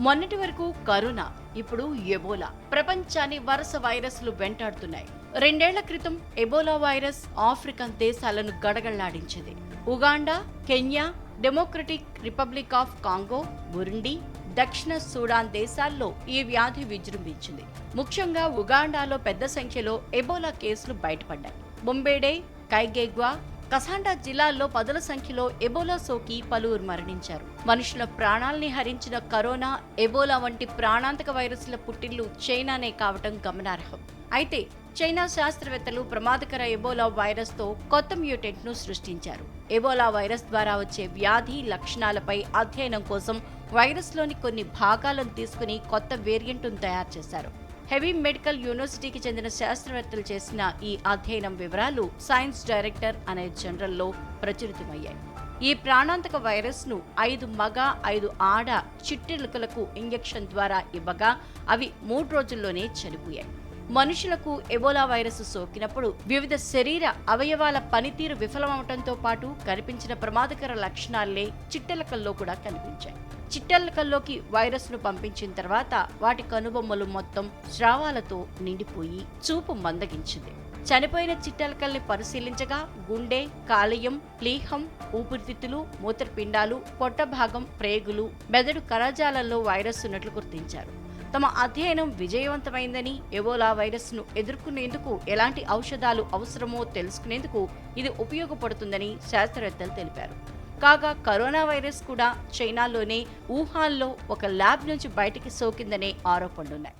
మొన్నటి వరకు కరోనా ఇప్పుడు ఎబోలా. ప్రపంచాన్ని వరుస వైరస్లు వెంటాడుతున్నాయి. రెండేళ్ళ క్రితం ఎబోలా వైరస్ ఆఫ్రికన్ దేశాలను గడగళ్ళాడించింది. Uganda Kenya Democratic Republic of Congo Burundi దక్షిణ సూడాన్ దేశాల్లో ఈ వ్యాధి విజృంభించింది. ముఖ్యంగా ఉగాండాలో పెద్ద సంఖ్యలో ఎబోలా కేసులు బయటపడ్డాయి. బొంబేడే కైగేగ్వా కసాండా జిల్లాల్లో పదుల సంఖ్యలో ఎబోలా సోకి పలువురు మరణించారు. మనుషుల ప్రాణాల్ని హరించిన కరోనా ఎబోలా వంటి ప్రాణాంతక వైరస్ల పుట్టిల్లు చైనానే కావటం గమనార్హం. అయితే చైనా శాస్త్రవేత్తలు ప్రమాదకర ఎబోలా వైరస్తో కొత్త మ్యూటెంట్ను సృష్టించారు. ఎబోలా వైరస్ ద్వారా వచ్చే వ్యాధి లక్షణాలపై అధ్యయనం కోసం వైరస్లోని కొన్ని భాగాలను తీసుకుని కొత్త వేరియంట్ను తయారు చేశారు. హెవీ మెడికల్ యూనివర్సిటీకి చెందిన శాస్త్రవేత్తలు చేసిన ఈ అధ్యయనం వివరాలు సైన్స్ డైరెక్టర్ అనే జనరల్లో ప్రచురితమయ్యాయి. ఈ ప్రాణాంతక వైరస్ను ఐదు మగ ఐదు ఆడ చిట్టెలుకలకు ఇంజెక్షన్ ద్వారా ఇవ్వగా అవి మూడు రోజుల్లోనే చనిపోయాయి. మనుషులకు ఎబోలా వైరస్ సోకినప్పుడు వివిధ శరీర అవయవాల పనితీరు విఫలమవటంతో పాటు కనిపించిన ప్రమాదకర లక్షణాలే చిట్టెలకల్లో కూడా కనిపించాయి. చిట్టెలకల్లోకి వైరస్ను పంపించిన తర్వాత వాటి కనుబొమ్మలు మొత్తం స్రావాలతో నిండిపోయి చూపు మందగించింది. చనిపోయిన చిట్టెలకల్ని పరిశీలించగా గుండె కాలేయం ప్లీహం ఊపిరితిత్తులు మూత్రపిండాలు పొట్ట భాగం ప్రేగులు మెదడు కణజాలంలో వైరస్ ఉన్నట్లు గుర్తించారు. తమ అధ్యయనం విజయవంతమైందని ఎబోలా వైరస్ను ఎదుర్కొనేందుకు ఎలాంటి ఔషధాలు అవసరమో తెలుసుకునేందుకు ఇది ఉపయోగపడుతుందని శాస్త్రవేత్తలు తెలిపారు. కాగా కరోనా వైరస్ కూడా చైనాలోనే వుహాన్లో ఒక ల్యాబ్ నుంచి బయటికి సోకిందనే ఆరోపణలున్నాయి.